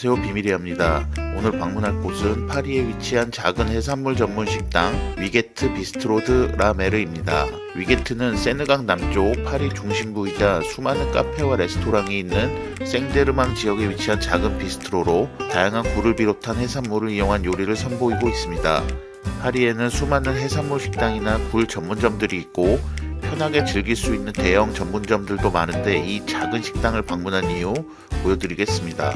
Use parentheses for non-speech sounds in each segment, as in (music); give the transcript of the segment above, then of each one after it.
안녕하세요 비밀이합니다. 오늘 방문할 곳은 파리에 위치한 작은 해산물 전문 식당 위게트 비스트로드 라메르입니다. 위게트는 세느강 남쪽 파리 중심부이자 수많은 카페와 레스토랑이 있는 생데르망 지역에 위치한 작은 비스트로로 다양한 굴을 비롯한 해산물을 이용한 요리를 선보이고 있습니다. 파리에는 수많은 해산물 식당이나 굴 전문점들이 있고 편하게 즐길 수 있는 대형 전문점들도 많은데 이 작은 식당을 방문한 이유 보여드리겠습니다.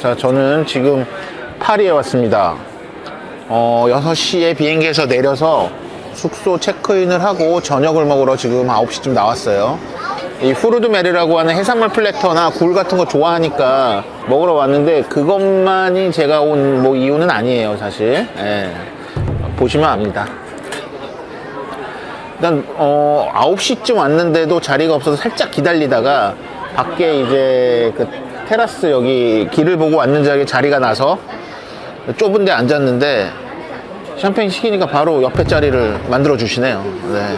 자, 저는 지금 파리에 왔습니다. 어, 6시에 비행기에서 내려서 숙소 체크인을 하고 저녁을 먹으러 지금 9시쯤 나왔어요. 이 후르드메르라고 하는 해산물 플래터나 굴 같은 거 좋아하니까 먹으러 왔는데 그것만이 제가 온 뭐 이유는 아니에요, 사실. 예. 보시면 압니다. 일단 어 9시쯤 왔는데도 자리가 없어서 살짝 기다리다가 밖에 이제 그 테라스 여기 길을 보고 왔는 자리에 자리가 나서 좁은 데 앉았는데 샴페인 시키니까 바로 옆에 자리를 만들어 주시네요. 네.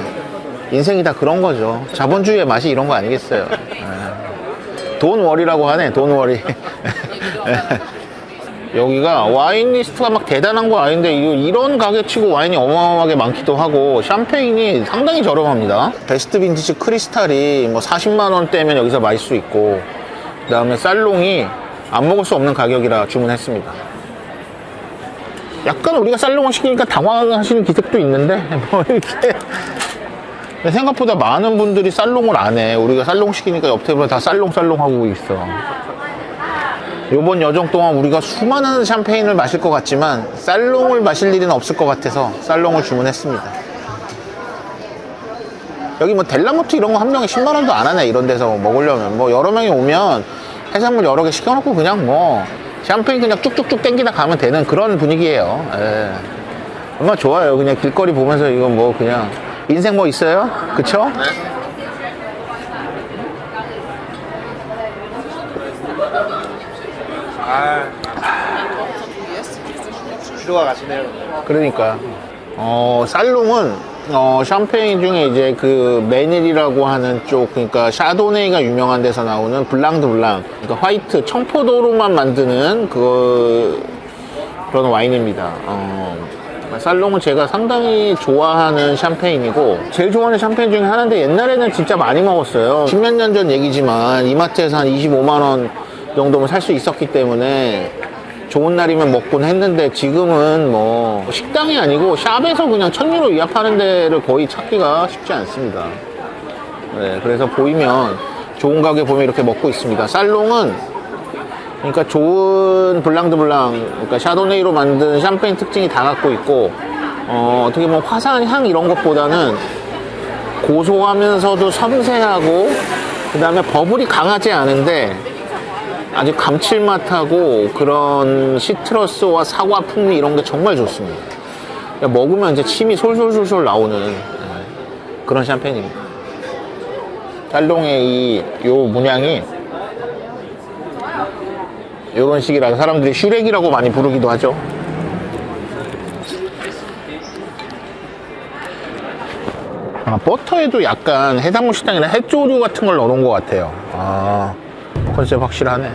인생이 다 그런 거죠. 자본주의의 맛이 이런 거 아니겠어요. 네. 돈 워리라고 하네. 돈 워리. (laughs) 여기가 와인 리스트가 막 대단한 건 아닌데 이- 이런 가게 치고 와인이 어마어마하게 많기도 하고 샴페인이 상당히 저렴합니다 베스트 빈티지 크리스탈이 뭐 40만 원대면 여기서 마실 수 있고 그 다음에 살롱이 안 먹을 수 없는 가격이라 주문했습니다. 약간 우리가 살롱을 시키니까 당황하시는 기색도 있는데 (laughs) 뭐 이렇게. 생각보다 많은 분들이 살롱을 안 해. 우리가 살롱 시키니까 옆 테이블에 다 살롱살롱 하고 있어. 요번 여정 동안 우리가 수많은 샴페인을 마실 것 같지만 살롱을 마실 일은 없을 것 같아서 살롱을 주문했습니다. 여기 뭐 델라모트 이런 거 한 명에 10만 원도 안 하네 이런 데서 먹으려면. 뭐 여러 명이 오면 해산물 여러 개 시켜놓고 그냥 뭐 샴페인 그냥 쭉쭉쭉 땡기다 가면 되는 그런 분위기예요. 예. 얼마나 좋아요. 그냥 길거리 보면서 이거 뭐 그냥 인생 뭐 있어요? 그쵸? 뒤로가 가시네요. 그러니까 어 살롱은 어 샴페인 중에 이제 그 메닐이라고 하는 쪽 그러니까 샤도네이가 유명한 데서 나오는 블랑드 블랑 그러니까 화이트 청포도로만 만드는 그 그런 와인입니다. 어 살롱은 제가 상당히 좋아하는 샴페인이고 제일 좋아하는 샴페인 중에 하나인데 옛날에는 진짜 많이 먹었어요. 십몇 년 전 얘기지만 이마트에서 한 25만 원 정도면 살 수 있었기 때문에 좋은 날이면 먹곤 했는데 지금은 뭐 식당이 아니고 샵에서 그냥 천유로 이합하는 데를 거의 찾기가 쉽지 않습니다. 네, 그래서 보이면 좋은 가게 보면 이렇게 먹고 있습니다. 살롱은 그러니까 좋은 블랑드 블랑, 그러니까 샤도네이로 만든 샴페인 특징이 다 갖고 있고 어, 어떻게 보면 화사한 향 이런 것보다는 고소하면서도 섬세하고 그 다음에 버블이 강하지 않은데 아주 감칠맛하고 그런 시트러스와 사과 풍미 이런 게 정말 좋습니다. 먹으면 이제 침이 솔솔솔솔 나오는 네, 그런 샴페인입니다. 짤롱의 이 요 문양이 이런 식이라서 사람들이 슈렉이라고 많이 부르기도 하죠. 아, 버터에도 약간 해산물 식당이나 해조류 같은 걸 넣어놓은 것 같아요. 아, 컨셉 확실하네.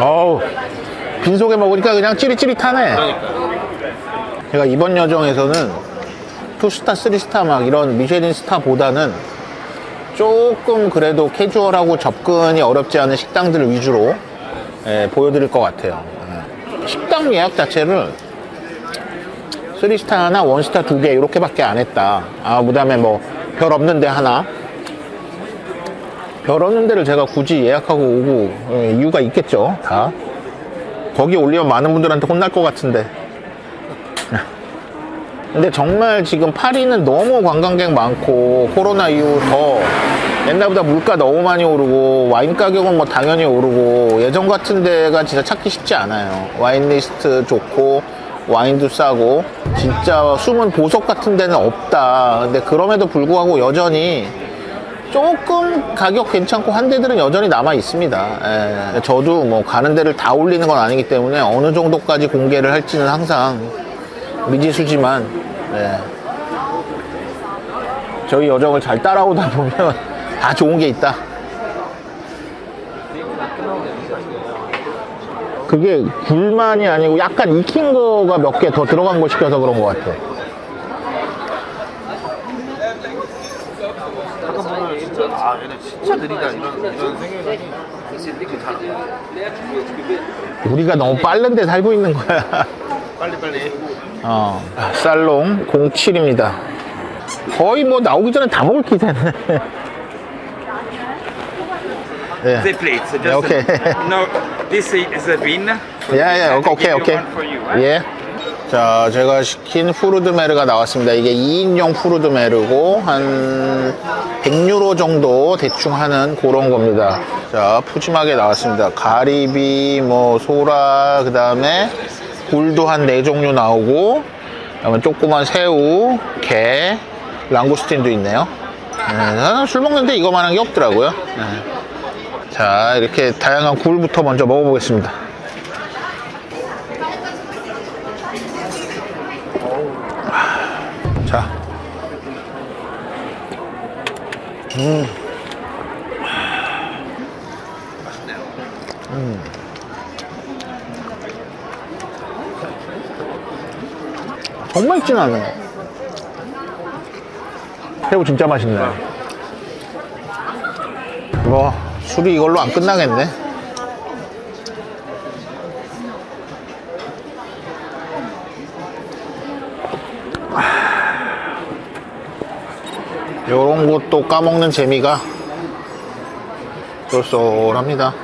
어우, 빈속에 먹으니까 그냥 찌릿찌릿하네. 제가 이번 여정에서는 투스타, 쓰리스타 막 이런 미쉐린 스타보다는 조금 그래도 캐주얼하고 접근이 어렵지 않은 식당들 위주로 예, 보여드릴 것 같아요. 예. 식당 예약 자체를 3스타 하나, 원스타 두 개 이렇게밖에 안 했다. 아, 그 다음에 뭐 별 없는 데 하나. 별 없는 데를 제가 굳이 예약하고 오고 예, 이유가 있겠죠. 다. 거기 올리면 많은 분들한테 혼날 것 같은데. (laughs) 근데 정말 지금 파리는 너무 관광객 많고 코로나 이후 더 옛날보다 물가 너무 많이 오르고 와인 가격은 뭐 당연히 오르고 예전 같은 데가 진짜 찾기 쉽지 않아요. 와인 리스트 좋고 와인도 싸고 진짜 숨은 보석 같은 데는 없다. 근데 그럼에도 불구하고 여전히 조금 가격 괜찮고 한 대들은 여전히 남아 있습니다. 예, 저도 뭐 가는 데를 다 올리는 건 아니기 때문에 어느 정도까지 공개를 할지는 항상 미지수지만 예, 저희 여정을 잘 따라오다 보면 (laughs) 다 좋은 게 있다. 그게 굴만이 아니고 약간 익힌 거가 몇 개 더 들어간 거 시켜서 그런 것 같아. 가끔 보면 진짜 아 얘네 진짜 느리다 이런 이런 생각이 우리가 너무 빠른데 살고 있는 거야. 빨리 빨리 어, 살롱 07입니다. 거의 뭐 나오기 전에 다 먹을 기세네. 예. The plate. So just Yeah, okay. no, this is a bin. 예, 예, 오케이, 오케이, 오케이. One for you, eh? 예. 자, 제가 시킨 후르드메르가 나왔습니다. 이게 2인용 후르드메르고, 한 100유로 정도 대충 하는 그런 겁니다. 자, 푸짐하게 나왔습니다. 가리비, 뭐, 소라, 그 다음에 굴도 한 4종류 나오고, 그 다음에 조그만 새우, 게, 랑구스틴도 있네요. 네, 나는 술 먹는데 이거만한 게 없더라고요. 네. 자, 이렇게 다양한 굴부터 먼저 먹어보겠습니다. 자. 음. 음. 정말 진하네. 새우 진짜 맛있네. 뭐, 술이 이걸로 안 끝나겠네. 요런 것도 까먹는 재미가 쏠쏠합니다.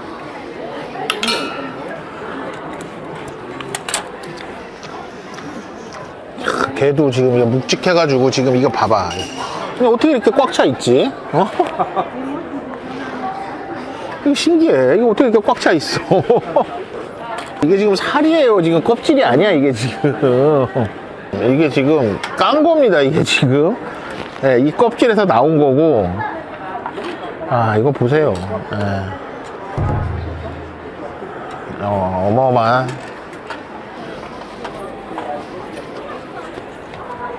캬, 걔도 지금 묵직해가지고 지금 이거 봐봐. 어떻게 이렇게 꽉 차 있지? 어? 이거 신기해. 이거 어떻게 이렇게 꽉 차 있어? (laughs) 이게 지금 살이에요. 지금 껍질이 아니야. 이게 지금. 이게 지금 깐 겁니다. 이게 지금. 네, 이 껍질에서 나온 거고. 아, 이거 보세요. 네. 어, 어마어마한.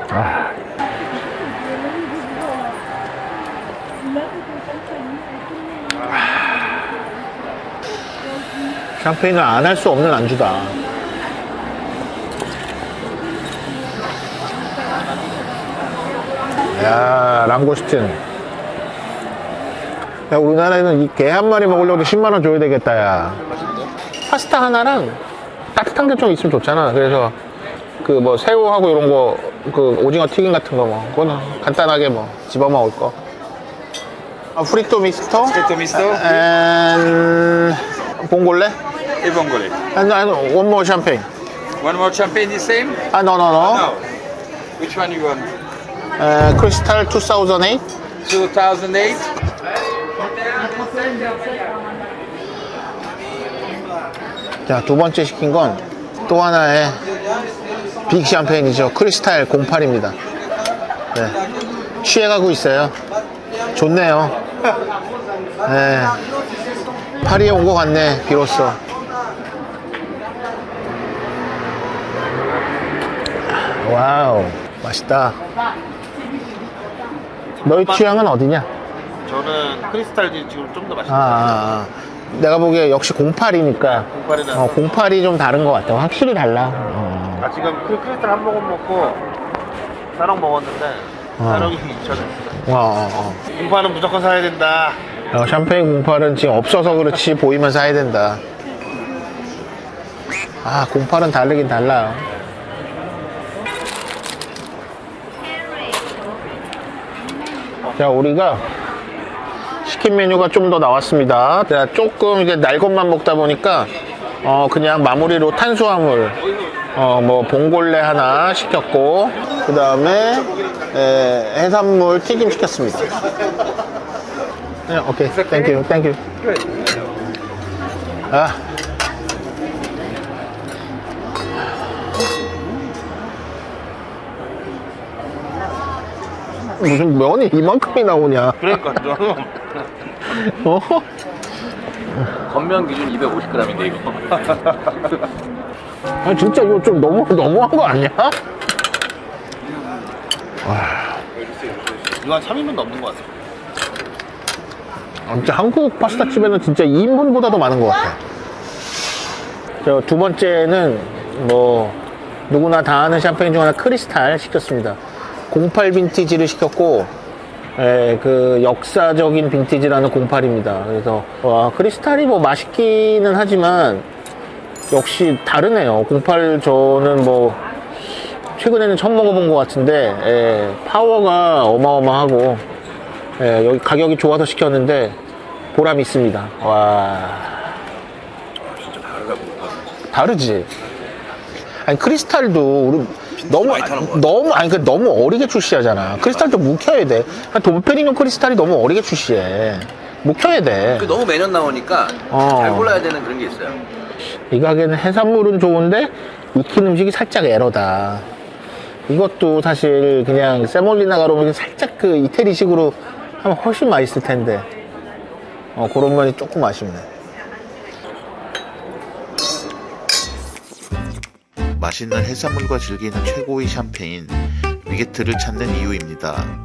아. 샴페인을 안 할 수 없는 안주다. 야, 랑고스틴. 야, 우리나라에는 이 개 한 마리 먹으려고 10만원 줘야 되겠다, 야. 파스타 하나랑 따뜻한 게 좀 있으면 좋잖아. 그래서 그 뭐 새우하고 이런 거, 그 오징어 튀김 같은 거 뭐, 그거는 간단하게 뭐 집어 먹을 거. 아, 프리토 미스터? Fritto misto and 봉골레? E vongole. And, and one more champagne. One more champagne the same? Ah, no, no, no. No. Which one you want? Uh, Crystal 2008. 2008? 자, 두 번째 시킨 건 또 하나의 빅 샴페인이죠. 크리스탈 08입니다. 네. 취해가고 있어요. 좋네요. 네. 파리에 온 것 같네, 비로소. 와우, 맛있다. 너희 취향은 어디냐? 저는 크리스탈이 지금 좀 더 아, 맛있는 아, 아. 내가 보기에 역시 08이니까 08이는 어, 08이 좀 다른 것 같아. 확실히 달라. 어. 아 지금 그 크리스탈 한 모금 먹고 사랑 먹었는데 어. 사랑이 잊혀졌어 어, 어, 어. 공파는 무조건 사야 된다 어, 샴페인 08은 지금 없어서 그렇지 보이면 사야 된다. 아, 08은 다르긴 달라요. 자, 우리가 시킨 메뉴가 좀 더 나왔습니다. 조금 이제 날 것만 먹다 보니까 어, 그냥 마무리로 탄수화물 어, 뭐 봉골레 하나 시켰고 그 다음에 해산물 튀김 시켰습니다. 네, 오케이. 땡큐. 땡큐. 아. 무슨 면이 이만큼이 나오냐? 그러니까 좀 (laughs) 어? 건면 기준 250g인데 이거. (laughs) 아 진짜 이거 좀 너무 너무한 거 아니야? 이거 한 3인분 넘는 것 같아. 아, 진짜 한국 파스타 집에는 진짜 2인분보다도 많은 것 같아. 저 두 번째는 뭐 누구나 다 아는 샴페인 중 하나 크리스탈 시켰습니다. 08 빈티지를 시켰고 예, 그 역사적인 빈티지라는 08입니다. 그래서 와 크리스탈이 뭐 맛있기는 하지만 역시 다르네요. 08 저는 뭐 최근에는 처음 먹어본 것 같은데 예, 파워가 어마어마하고 예, 여기 가격이 좋아서 시켰는데 보람 있습니다. 와. 다르지. 아니 크리스탈도 우리 너무 많이 타는. 너무 아니 그 너무 어리게 출시하잖아. 크리스탈도 묵혀야 돼. 도페리뇽 크리스탈이 너무 어리게 출시해. 묵혀야 돼. 그 너무 매년 나오니까 어. 잘 골라야 되는 그런 게 있어요. 이 가게는 해산물은 좋은데 익힌 음식이 살짝 에러다. 이것도 사실 그냥 세몰리나 가로면 살짝 그 이태리식으로 하면 훨씬 맛있을 텐데. 어, 그런 면이 조금 아쉽네. 맛있는 해산물과 즐기는 최고의 샴페인 위게트를 찾는 이유입니다.